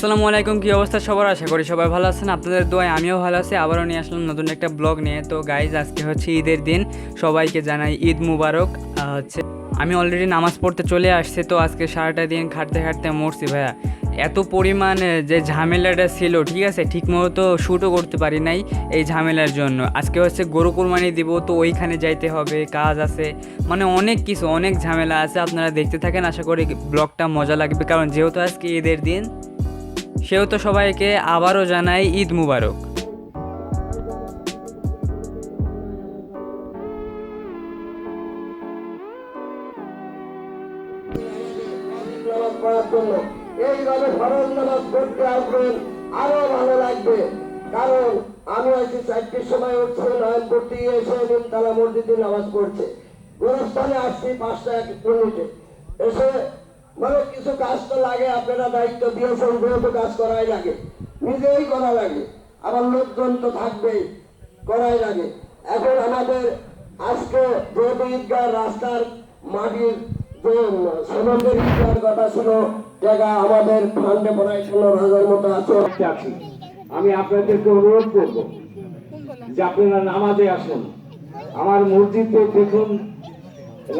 আসসালামু আলাইকুম, কী অবস্থা সবার? আশা করি সবাই ভালো আছেন। আপনাদের দোয়ায় আমিও ভালো আছি। আবারও নিয়ে আসলাম নতুন একটা ব্লগ নিয়ে। তো গাইজ আজকে হচ্ছে ঈদের দিন। সবাইকে জানাই ঈদ মুবারক। হচ্ছে আমি অলরেডি নামাজ পড়তে চলে আসছি, তো আজকে সারাটা দিন খাটতে খাটতে মরছি ভাইয়া। এত পরিমাণ যে ঝামেলাটা ছিল, ঠিক আছে ঠিকমতো শ্যুটও করতে পারি নাই এই ঝামেলার জন্য। আজকে হচ্ছে গরু কুরবানি দিব, তো ওইখানে যাইতে হবে, কাজ আছে। মানে অনেক কিছু, অনেক ঝামেলা আছে। আপনারা দেখতে থাকেন, আশা করি ব্লগটা মজা লাগবে। কারণ যেহেতু আজকে ঈদের দিন সেহেতু সবাইকে আবারও জানাই ঈদ মুবারক। এইভাবে নামাজ আরও ভালো লাগবে। কারণ সময় এসে মসজিদে নামাজ পড়ছে। আসছি পাঁচটা এক মিনিটে। এসে মানে কিছু কাজ তো লাগে, আপনারা দায়িত্ব দিয়েছেন যেহেতু কাজ করাই লাগে। নিজেই করা লাগে। আবার লোকজন তো থাকবেই, করাই লাগে। এখন আমাদের আজকে যেহেতু ঈদগাহ রাস্তার মাটির যে সনদের ঈদগার কথা ছিল, জায়গা আমাদের ফান্ডে প্রায় পনেরো হাজার মতো আছে। আছি। আমি আপনাদেরকে অনুরোধ করব যে আপনারা নামাজে আসুন। আমার মসজিদে দেখুন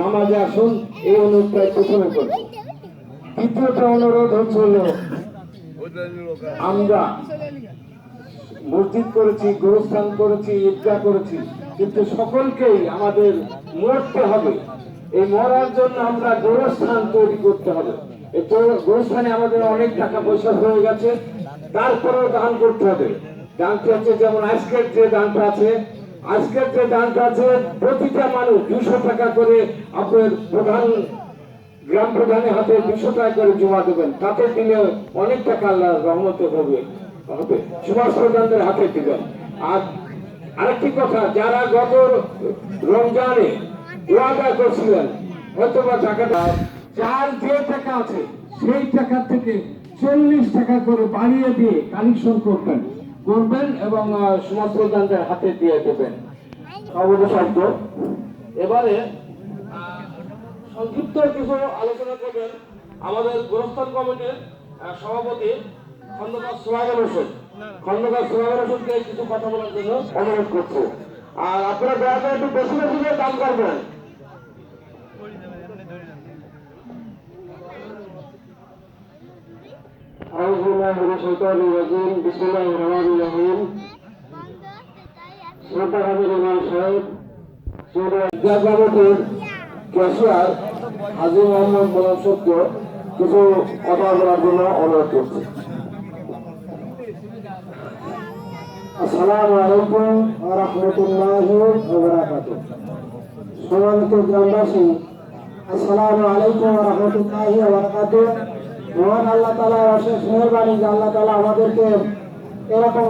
নামাজে আসুন, এই অনুরোধটা প্রথমে করব। দ্বিতীয়টা অনুরোধ হচ্ছে আমরা মসজিদ করেছি, গোরস্থান করেছি, ঈদগাহ করেছি, কিন্তু সকলকেই আমাদের মরতে হবে। এই মরার জন্য আমরা গোরস্থান তৈরি করতে হবে। এই গোরস্থানে আমাদের অনেক টাকা পয়সা হয়ে গেছে, তারপরেও দান করতে হবে। দানটা হচ্ছে যেমন আজকের যে দানটা আছে, আজকের যে দানটা আছে, প্রতিটা মানুষ দুশো টাকা করে আপনার প্রধান গ্রাম প্রধানের হাতে দুশো টাকা করে জমা দেবেন, তাতে দিলে অনেক টাকা রহমতে হবে হবে। সুভাষ প্রধানদের হাতে দিবেন। আর আরেকটি কথা, যারা গত রমজানে ওয়াদা করছিলেন হয়তো বা টাকাটা যার যে টাকা আছে, সেই টাকা থেকে চল্লিশ টাকা করে বাড়িয়ে দিয়ে কালেকশন করবেন। করবেন এবং সমাজ প্রধানদের হাতে দিয়ে দেবেন। অবশ্য এবারে সংক্ষিপ্ত কিছু আলোচনা করবেন আমাদের গোরস্থান কমিটির আহ, সভাপতি খন্দকার সোহাগের হোসেন খন্দকার সোহাগের হোসেনকে কিছু কথা বলার জন্য অনুরোধ করছে আর আপনারা দয়া করে একটু বেশি বেশি করে দাম করবেন أعوذ بالله من الشيطان الرجيم بسم الله الرحمن الرحيم শ্রদ্ধা হাজির ইমাম সাহেব জাগামতের ক্যাশিয়ার হাজি মোহাম্মদ মোলাম সত্য কিছু কথা বলার জন্য অনুরোধ করছি। আসসালামু আলাইকুম রাহমাতুল্লাহি সম্মানিত গ্রামবাসী, আসসালামু আলাইকুম রাহমাতুল্লাহি মহান আল্লাহ তাআলা অশেষ মেহেরবানি আল্লাহ তাআলা আমাদেরকে এরকম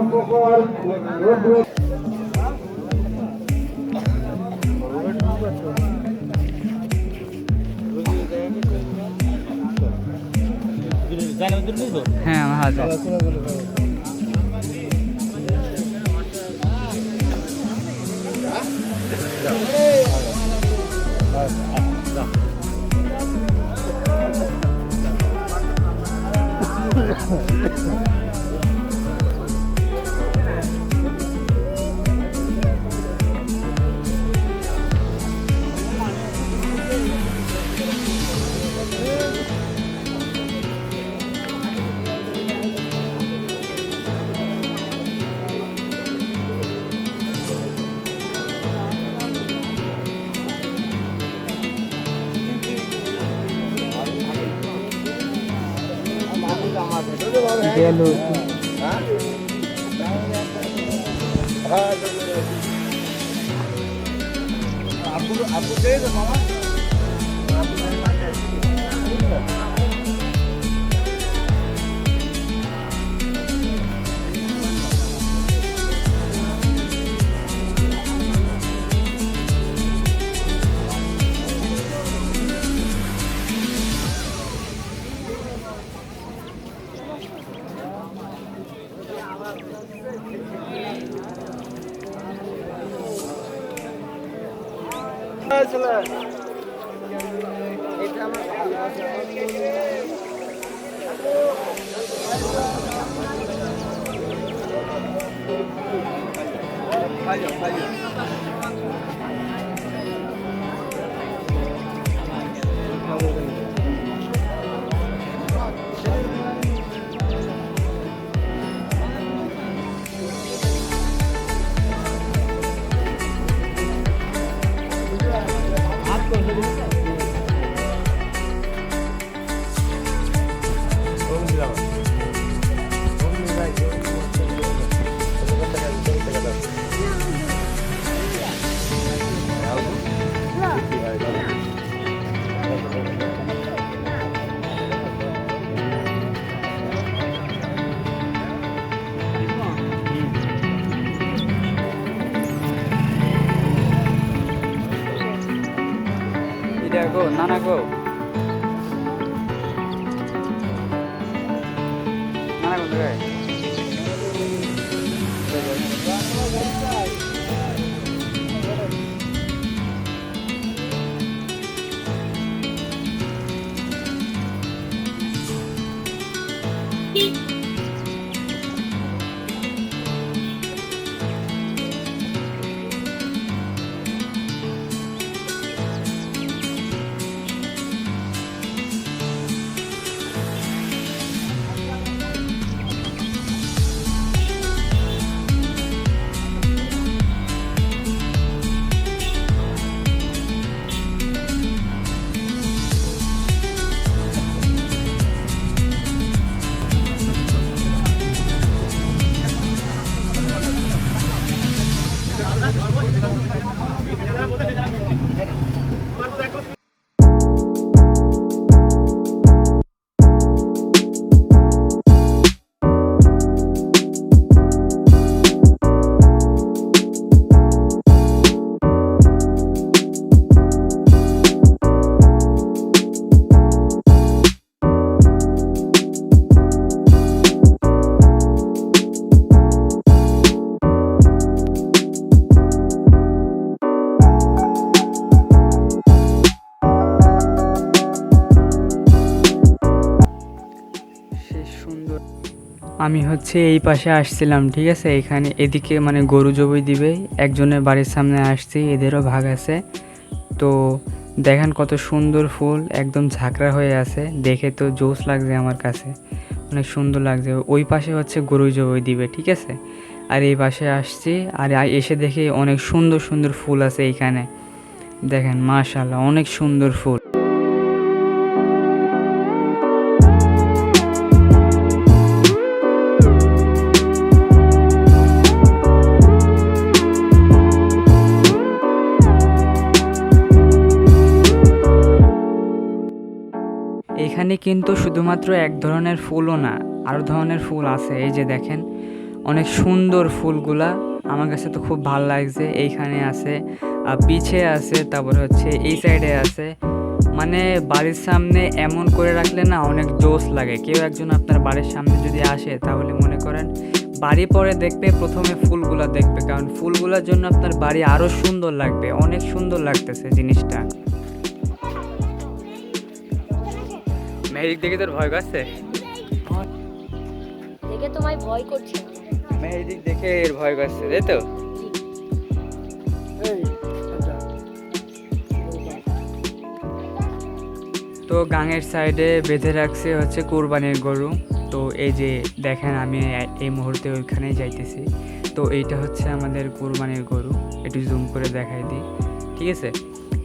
হ্যাঁ হাজার প্রকার রোদ্রে হ্যাঁ আমার হাজার এটা Hayır, hayır. আমি হচ্ছে এই পাশে আসছিলাম, ঠিক আছে? এখানে এদিকে মানে গরু জবই দিবে, একজনের বাড়ির সামনে আসছি, এদেরও ভাগ আছে। তো দেখেন কত সুন্দর ফুল, একদম ঝাঁকড়া হয়ে আছে। দেখে তো জোস লাগছে আমার কাছে। অনেক সুন্দর লাগছে। ওই পাশে হচ্ছে গরু জবই দিবে, ঠিক আছে? আর এই পাশে আসছি, আর এসে দেখি অনেক সুন্দর সুন্দর ফুল আছে এইখানে। দেখেন মাশাল্লাহ অনেক সুন্দর ফুল। এখানে কিন্তু শুধুমাত্র এক ধরনের ফুলও না আরও ধরনের ফুল আছে। এই যে দেখেন, অনেক সুন্দর ফুলগুলা। আমার কাছে তো খুব ভালো লাগছে। এইখানে আছে পিছে আছে, তারপর হচ্ছে এই সাইডে আছে। মানে বাড়ির সামনে এমন করে রাখলে না অনেক জোশ লাগে। কেউ একজন আপনার বাড়ির সামনে যদি আসে, তাহলে মনে করেন বাড়ি পরে দেখবে প্রথমে ফুলগুলা দেখবে। কারণ ফুলগুলোর জন্য আপনার বাড়ি আরও সুন্দর লাগবে, অনেক সুন্দর লাগতেছে জিনিসটা। মেহেরিক দেখে তোর ভয় করছে? দেখে তোমায় ভয় করছে। মেহেরিক দেখে এর ভয় করছে তাই তো? তো গাঙের সাইডে বেঁধে রাখছে হচ্ছে কোরবানির গরু। তো এই যে দেখেন আমি এই মুহূর্তে ওইখানেই যাইতেছি। তো এইটা হচ্ছে আমাদের কোরবানির গরু। একটু জুম করে দেখাই দিই। ঠিক আছে?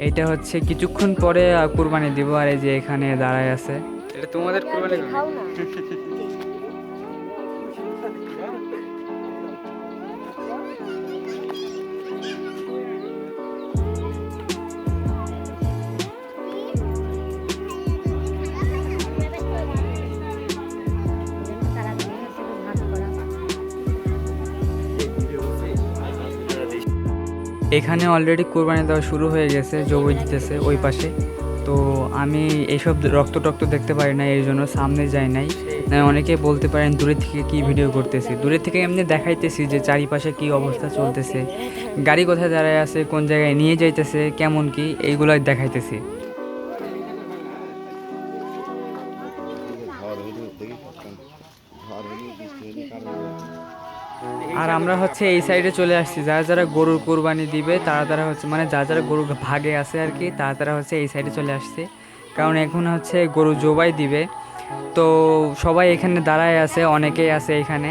এইটা হচ্ছে কিছুক্ষণ পরে কোরবানি দিব আর এই যে এখানে দাঁড়ায় আছে। এটা তোমাদের কোরবানি খাও না। এখানে অলরেডি কোরবানি দেওয়া শুরু হয়ে গেছে জবই দিতেছে ওই পাশে। তো আমি এইসব রক্ত টক্ত দেখতে পারি না এই জন্য সামনে যাই নাই। অনেকে বলতে পারেন, দূরে থেকে কি ভিডিও করতেছি? দূরে থেকে এমনি দেখাইতেছি যে চারিপাশে কি অবস্থা চলতেছে, গাড়ি কোথায় দাঁড়ায় আছে, কোন জায়গায় নিয়ে যাইতেছে, কেমন কি, এইগুলাই দেখাইতেছি। আর আমরা হচ্ছে এই সাইডে চলে আসছি, যারা যারা গরুর কোরবানি দিবে, তারা তারা হচ্ছে মানে যারা যারা গরু ভাগে আছে আর কি, তারা তারা হচ্ছে এই সাইডে চলে আসছে। কারণ এখন হচ্ছে গরু জবাই দিবে। তো সবাই এখানে দাঁড়ায় আছে অনেকেই আছে এখানে।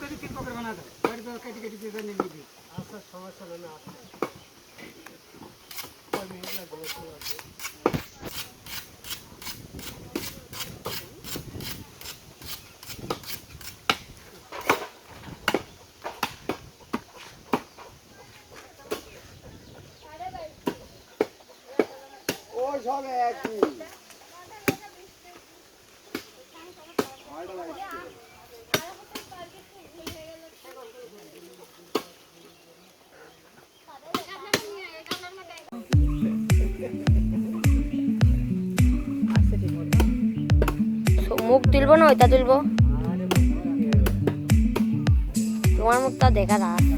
করে তিন পকেট বানা দেয়। বাড়ি তো কেটে কেটে দিয়ে নিয়ে নিবি আচ্ছা সমস্যা নেই, না ওই তুলবো না, ওইটা তুলবো। তোমার মুখটা দেখা যাচ্ছে।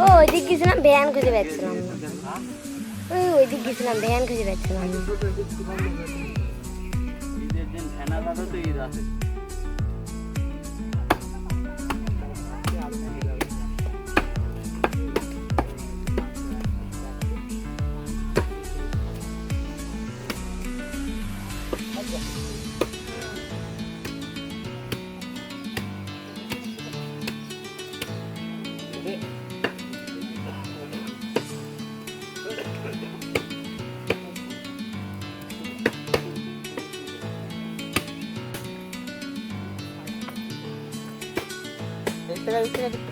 ও, ওইদিক গেছিলাম, ভ্যান খুঁজে পাচ্ছিলাম ওই ওইদিক গেছিলাম, ভ্যান খুঁজে পাচ্ছিলাম না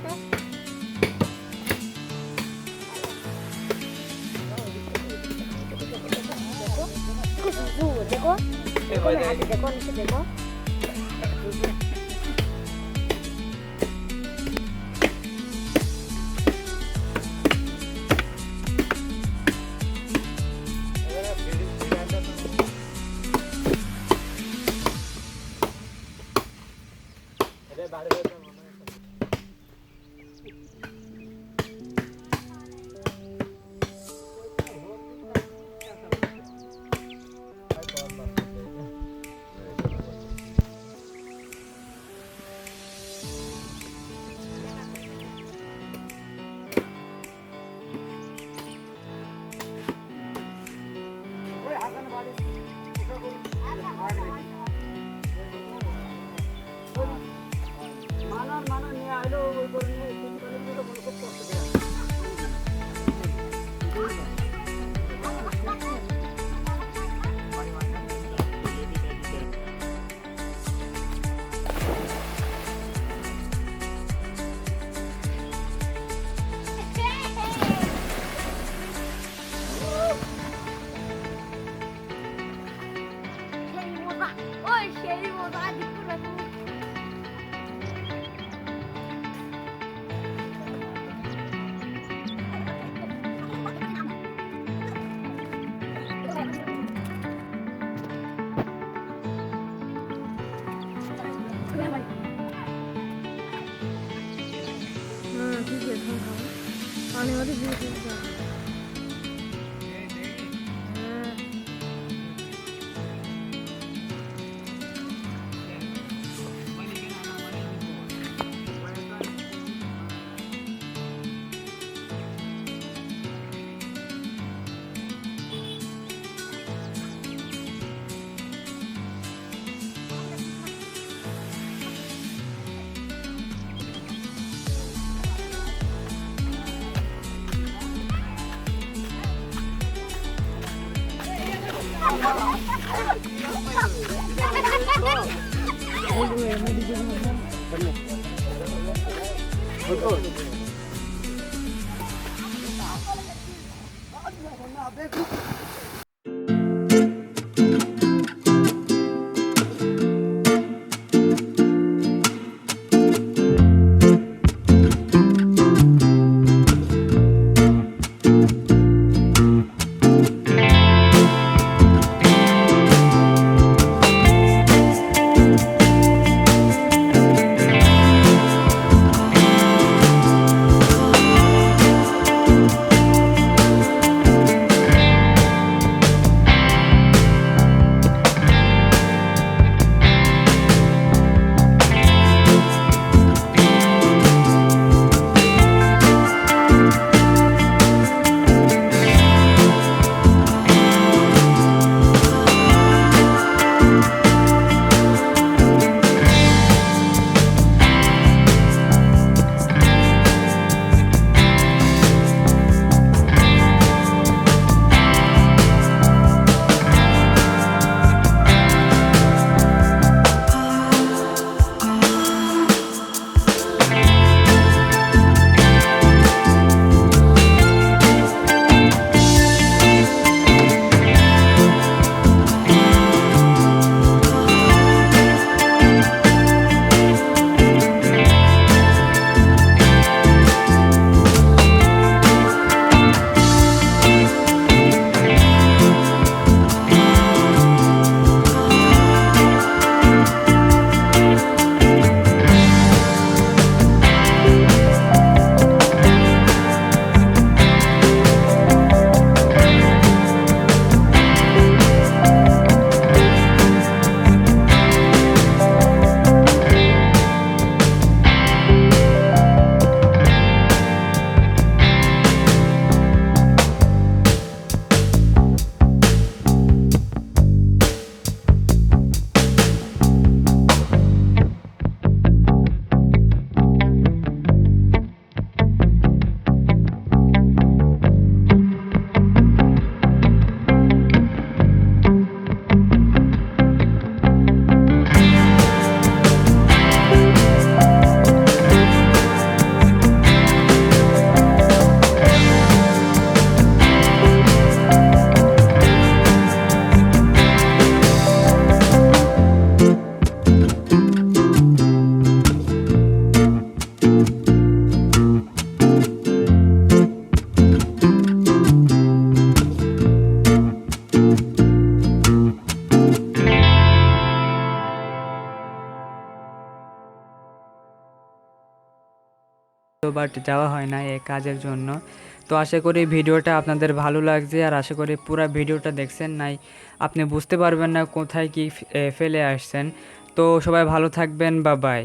Hadi büyüdün. তো বাট যাওয়া হয় না এই কাজের জন্য। তো আশা করি ভিডিওটা আপনাদের ভালো লাগছে আর আশা করি পুরো ভিডিওটা দেখছেন নাই। আপনি বুঝতে পারবেন না কোথায় কি ফেলে আসছেন। তো সবাই ভালো থাকবেন বা বাই